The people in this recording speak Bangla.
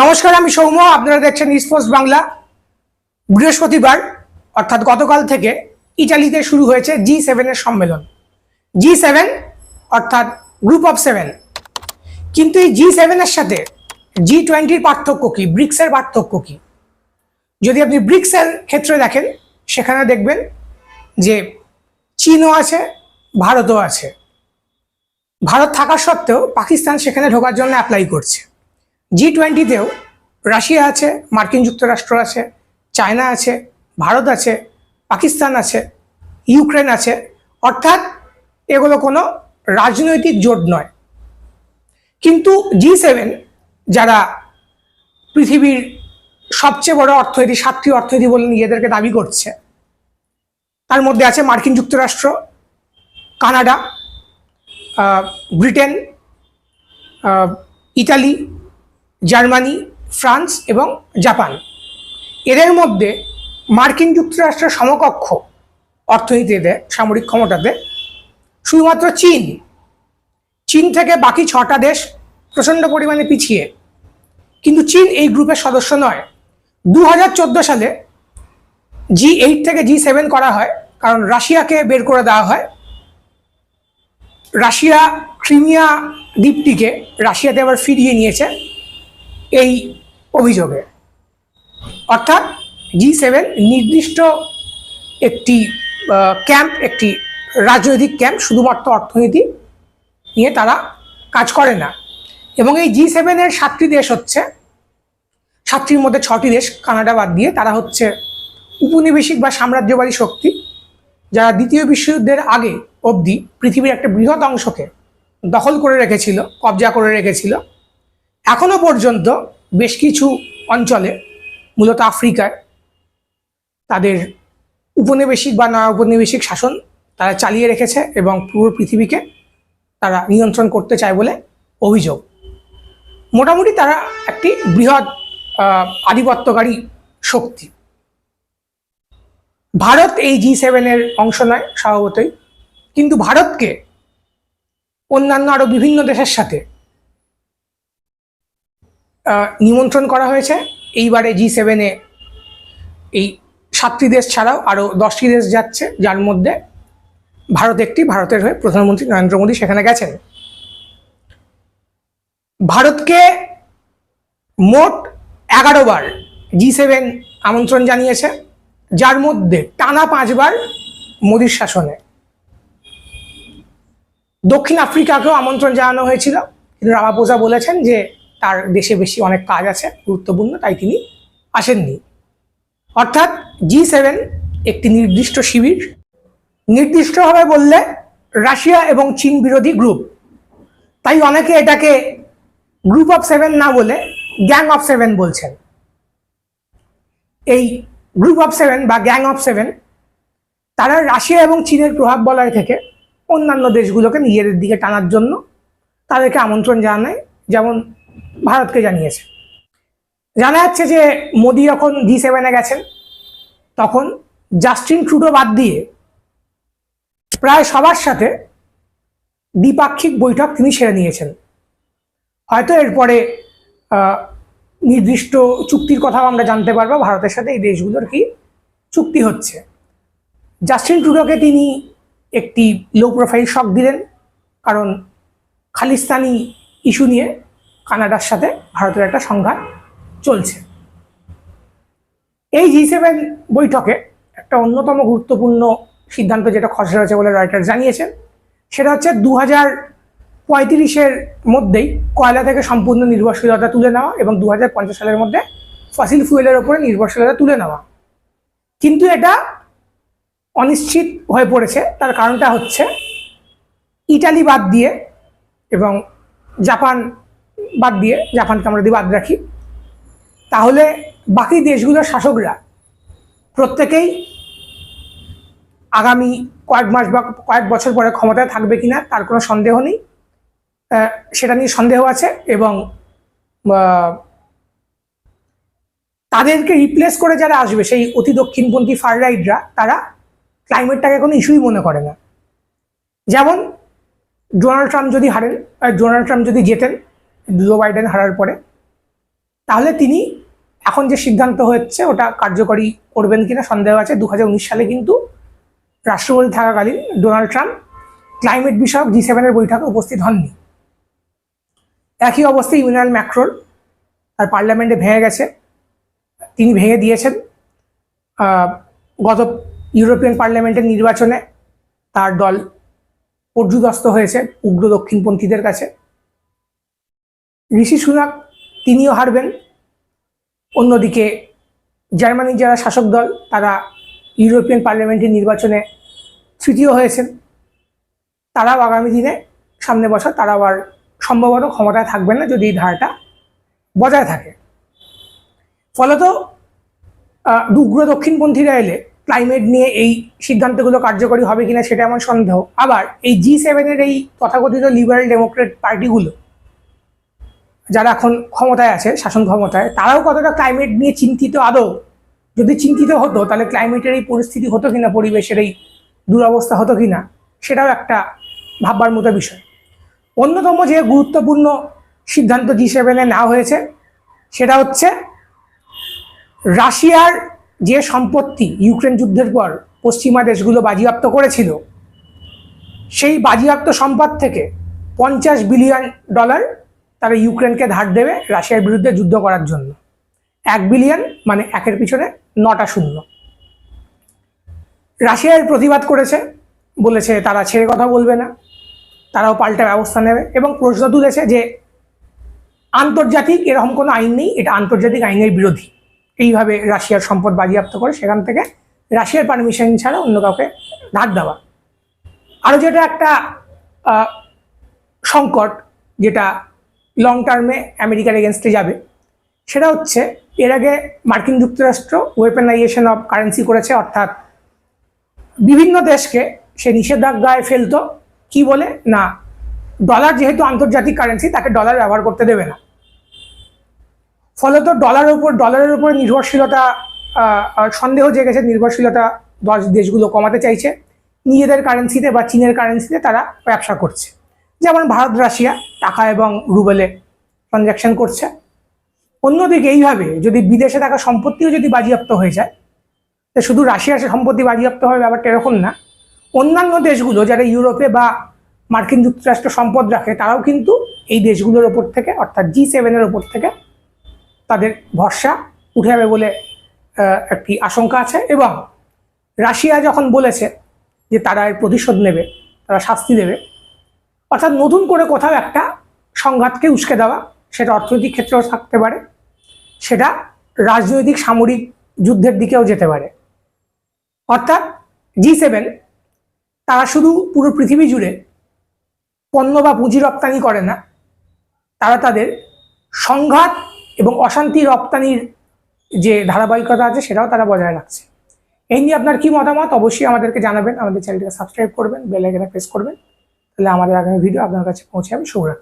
নমস্কার, আমি সৌম্য, আপনারা দেখছেন স্পোর্টস বাংলা বৃহস্পতিবার, অর্থাৎ গতকাল থেকে ইটালিতে শুরু হয়েছে জি সেভেনের সম্মেলন। জি সেভেন অর্থাৎ গ্রুপ অফ সেভেন কিন্তু এই জি সেভেনের সাথে জি টোয়েন্টির পার্থক্য কী? ব্রিক্সের পার্থক্য কী? যদি আপনি ব্রিক্সের ক্ষেত্রে দেখেন, সেখানে দেখবেন যে চীনও আছে, ভারতও আছে। ভারত থাকা সত্ত্বেও পাকিস্তান সেখানে ঢোকার জন্য অ্যাপ্লাই করছে। জি টোয়েন্টিতেও রাশিয়া আছে, মার্কিন যুক্তরাষ্ট্র আছে, চায়না আছে, ভারত আছে, পাকিস্তান আছে, ইউক্রেন আছে। অর্থাৎ এগুলো কোনো রাজনৈতিক জোট নয়। কিন্তু জি সেভেন যারা পৃথিবীর সবচেয়ে বড় অর্থনীতি, সাতটি অর্থনীতি বলে নিজেদেরকে দাবি করছে, তার মধ্যে আছে মার্কিন যুক্তরাষ্ট্র, Canada Britain Italy Germany, France এবং জাপান। এদের মধ্যে মার্কিন যুক্তরাষ্ট্রের সমকক্ষ অর্থনীতিতে সামরিক ক্ষমতাতে শুধুমাত্র চীন। চীন থেকে বাকি ছটা দেশ প্রচণ্ড পরিমাণে পিছিয়ে। কিন্তু চীন এই গ্রুপের সদস্য নয়। দু সালে জি এইট থেকে জি সেভেন করা হয়, কারণ রাশিয়াকে বের করে দেওয়া হয়। রাশিয়া ক্রিমিয়া দ্বীপটিকে রাশিয়াতে আবার ফিরিয়ে নিয়েছে। এই অভিযোগে। অর্থাৎ জি সেভেন নির্দিষ্ট একটি ক্যাম্প একটি রাজনৈতিক ক্যাম্প শুধুমাত্র অর্থনীতি নিয়ে তারা কাজ করে না। এবং এই জি সেভেনের সাতটি দেশ হচ্ছে, সাতটির মধ্যে ছটি দেশ কানাডা বাদ দিয়ে তারা হচ্ছে উপনিবেশিক বা সাম্রাজ্যবাদী শক্তি, যারা দ্বিতীয় বিশ্বযুদ্ধের আগে অবধি পৃথিবীর একটা বৃহৎ অংশকে দখল করে রেখেছিল, কবজা করে রেখেছিল। এখনও পর্যন্ত বেশ কিছু অঞ্চলে, মূলত আফ্রিকায়, তাদের উপনিবেশিক বা নয়া উপনিবেশিক শাসন তারা চালিয়ে রেখেছে এবং পুরো পৃথিবীকে তারা নিয়ন্ত্রণ করতে চায় বলে অভিযোগ। মোটামুটি তারা একটি বৃহৎ আধিপত্যকারী শক্তি। ভারত এই জি সেভেনের অংশ নয় স্বভাবতই, কিন্তু ভারতকে অন্যান্য আরও বিভিন্ন দেশের সাথে নিমন্ত্রণ করা হয়েছে। এইবারে জি সেভেনে এই সাতটি দেশ ছাড়াও আরও দশটি দেশ যাচ্ছে, যার মধ্যে ভারত একটি, ভারতের হয়ে প্রধানমন্ত্রী নরেন্দ্র মোদী সেখানে গেছেন। ভারতকে মোট এগারো বার জি সেভেন আমন্ত্রণ জানিয়েছে, যার মধ্যে টানা পাঁচবার মোদীর শাসনে। দক্ষিণ আফ্রিকাকেও আমন্ত্রণ জানানো হয়েছিল। কিন্তু রামাপোসা বলেছেন যে তার দেশে বেশি অনেক কাজ আছে, গুরুত্বপূর্ণ, তাই তিনি আসেননি। অর্থাৎ জি সেভেন একটি নির্দিষ্ট শিবির, নির্দিষ্টভাবে বললে রাশিয়া এবং চীন বিরোধী গ্রুপ তাই অনেকে এটাকে গ্রুপ অফ সেভেন না বলে গ্যাং অফ সেভেন বলছেন। এই গ্রুপ অফ সেভেন বা গ্যাং অফ সেভেন তারা রাশিয়া এবং চীনের প্রভাব বলয় থেকে অন্যান্য দেশগুলোকে নিজেদের দিকে টানার জন্য তাদেরকে আমন্ত্রণ জানায়। যেমন ভারতকে জানিয়েছে। জানা যাচ্ছে যে মোদি যখন জি সেভেনে গেছেন, তখন জাস্টিন ট্রুডো বাদ দিয়ে প্রায় সবার সাথে দ্বিপাক্ষিক বৈঠক তিনি সেরে নিয়েছেন। হয়তো এরপরে নির্দিষ্ট চুক্তির কথাও আমরা জানতে পারব, ভারতের সাথে এই দেশগুলোর কি চুক্তি হচ্ছে। জাস্টিন ট্রুডোকে তিনি একটি লো প্রোফাইল শক দিলেন, কারণ খালিস্তানি ইস্যু নিয়ে কানাডার সাথে ভারতের একটা সংঘাত চলছে। এই জি সেভেন বৈঠকে একটা অন্যতম গুরুত্বপূর্ণ সিদ্ধান্ত যেটা খসড়া হয়েছে বলে রয়টার জানিয়েছেন, সেটা হচ্ছে দু হাজার পঁয়ত্রিশের মধ্যেই কয়লা থেকে সম্পূর্ণ নির্ভরশীলতা তুলে নেওয়া এবং দু হাজার পঞ্চাশ সালের মধ্যে ফসিল ফুয়েলের ওপরে নির্ভরশীলতা তুলে নেওয়া। কিন্তু এটা অনিশ্চিত হয়ে পড়েছে, তার কারণটা হচ্ছে ইটালি বাদ দিয়ে এবং জাপান বাদ দিয়ে জাপানকে আমরা যদি বাদ রাখি, তাহলে বাকি দেশগুলোর শাসকরা প্রত্যেকেই আগামী কয়েক মাস বা কয়েক বছর পরে ক্ষমতায় থাকবে কিনা তার কোনো সন্দেহ নেই। সেটা নিয়ে সন্দেহ আছে এবং তাদেরকে রিপ্লেস করে যারা আসবে, সেই অতি দক্ষিণপন্থী ফার রাইডরা তারা ক্লাইমেটটাকে কোনো ইস্যুই মনে করে না। যেমন ডোনাল্ড ট্রাম্প যদি হারেন ডোনাল্ড ট্রাম্প যদি জেতেন জো বাইডেন হারার পরে, তাহলে তিনি এখন যে সিদ্ধান্ত হচ্ছে ওটা কার্যকরী করবেন কিনা সন্দেহ আছে। দু হাজার উনিশ সালে কিন্তু রাষ্ট্রপতি থাকাকালীন ডোনাল্ড ট্রাম্প ক্লাইমেট বিষয়ক জি সেভেনের বৈঠকে উপস্থিত হননি। একই অবস্থায় ইউনাল ম্যাক্রোর, তার পার্লামেন্টে ভেঙে গেছে। তিনি ভেঙে দিয়েছেন গত ইউরোপিয়ান পার্লামেন্টের নির্বাচনে তার দল পর্যুদস্ত হয়েছে উগ্র দক্ষিণপন্থীদের কাছে। ঋষি সুনাক তিনিও হারবেন। অন্যদিকে জার্মানির যারা শাসক দল, তারা ইউরোপিয়ান পার্লামেন্টের নির্বাচনে তৃতীয় হয়েছেন। তারাও আগামী দিনে সামনে বছর তারা আবার সম্ভবত ক্ষমতায় থাকবেন না যদি এই ধারাটা বজায় থাকে। ফলত উগ্র দক্ষিণপন্থীরা এলে ক্লাইমেট নিয়ে এই সিদ্ধান্তগুলো কার্যকরী হবে কিনা সেটা আমার সন্দেহ। আবার এই জি সেভেনের এই তথাকথিত লিবারেল ডেমোক্রেট পার্টিগুলো যারা এখন ক্ষমতায় আছে, শাসন ক্ষমতায়, তারাও কতটা ক্লাইমেট নিয়ে চিন্তিত আদৌ? যদি চিন্তিত হতো, তাহলে ক্লাইমেটের এই পরিস্থিতি হতো কিনা, পরিবেশের এই দুরবস্থা হতো কিনা, সেটাও একটা ভাববার মতো বিষয়। অন্যতম যে গুরুত্বপূর্ণ সিদ্ধান্ত জি সেভেনে নেওয়া হয়েছে, সেটা হচ্ছে রাশিয়ার যে সম্পত্তি ইউক্রেন যুদ্ধের পর পশ্চিমা দেশগুলো বাজেয়াপ্ত করেছিল, সেই বাজেয়াপ্ত সম্পদ থেকে পঞ্চাশ বিলিয়ন ডলার তারা ইউক্রেনকে ধার দেবে রাশিয়ার বিরুদ্ধে যুদ্ধ করার জন্য। এক বিলিয়ন মানে একের পিছনে নটা শূন্য। রাশিয়ার প্রতিবাদ করেছে, বলেছে তারা ছেড়ে কথা বলবে না, তারাও পাল্টা ব্যবস্থা নেবে এবং প্রশ্ন তুলেছে যে আন্তর্জাতিক এরকম কোনো আইন নেই, এটা আন্তর্জাতিক আইনের বিরোধী। এইভাবে রাশিয়ার সম্পদ বাজেয়াপ্ত করে সেখান থেকে রাশিয়ার পারমিশন ছাড়া অন্য কাউকে ধার দেওয়া। আরও যেটা একটা সংকট, যেটা লং টার্মে আমেরিকার এগেনস্টে যাবে। সেটা হচ্ছে, এর আগে মার্কিন যুক্তরাষ্ট্র ওয়েপেনাইজেশন অফ কারেন্সি করেছে, অর্থাৎ বিভিন্ন দেশকে সে নিষেধাজ্ঞায় ফেলতো। কি বলে? না ডলার যেহেতু আন্তর্জাতিক কারেন্সি তাকে ডলার ব্যবহার করতে দেবে না। ফলত ডলারের উপর ডলারের উপর নির্ভরশীলতা সন্দেহ জেগেছে নির্ভরশীলতা দশ দেশগুলো কমাতে চাইছে। নিজেদের কারেন্সিতে বা চীনের কারেন্সিতে তারা ব্যবসা করছে। যেমন ভারত, রাশিয়া টাকা এবং রুবেলে ট্রানজ্যাকশন করছে। অন্যদিকে এইভাবে যদি বিদেশে থাকা সম্পত্তিও যদি বাজেয়াপ্ত হয়ে যায়, তো শুধু রাশিয়ার সে সম্পত্তি বাজেয়াপ্ত হবে ব্যাপারটা এরকম না, অন্যান্য দেশগুলো যারা ইউরোপে বা মার্কিন যুক্তরাষ্ট্র সম্পদ রাখে, তারাও কিন্তু এই দেশগুলোর ওপর থেকে, অর্থাৎ জি সেভেনের ওপর থেকে তাদের ভরসা উঠে যাবে বলে একটি আশঙ্কা আছে এবং রাশিয়া যখন বলেছে যে তারা এর প্রতিশোধ নেবে, তারা শাস্তি দেবে অর্থাৎ নতুন করে কোথাও একটা সংঘাতকে উস্কে দেওয়া, সেটা অর্থনৈতিক ক্ষেত্রেও থাকতে পারে, সেটা রাজনৈতিক সামরিক যুদ্ধের দিকেও যেতে পারে। অর্থাৎ জি সেভেন তারা শুধু পুরো পৃথিবী জুড়ে পণ্য বা পুঁজি রপ্তানি করে না, তারা তাদের সংঘাত এবং অশান্তি রপ্তানির যে ধারাবাহিকতা আছে সেটাও তারা বজায় রাখছে। এই নিয়ে আপনার কি মতামত? অবশ্যই আমাদেরকে জানাবেন, আমাদের চ্যানেলটিকে সাবস্ক্রাইব করবেন, বেল প্রেস করবেন। তাহলে আমাদের আগামী ভিডিও আপনার কাছে পৌঁছে যাবে শুভরাত্রি।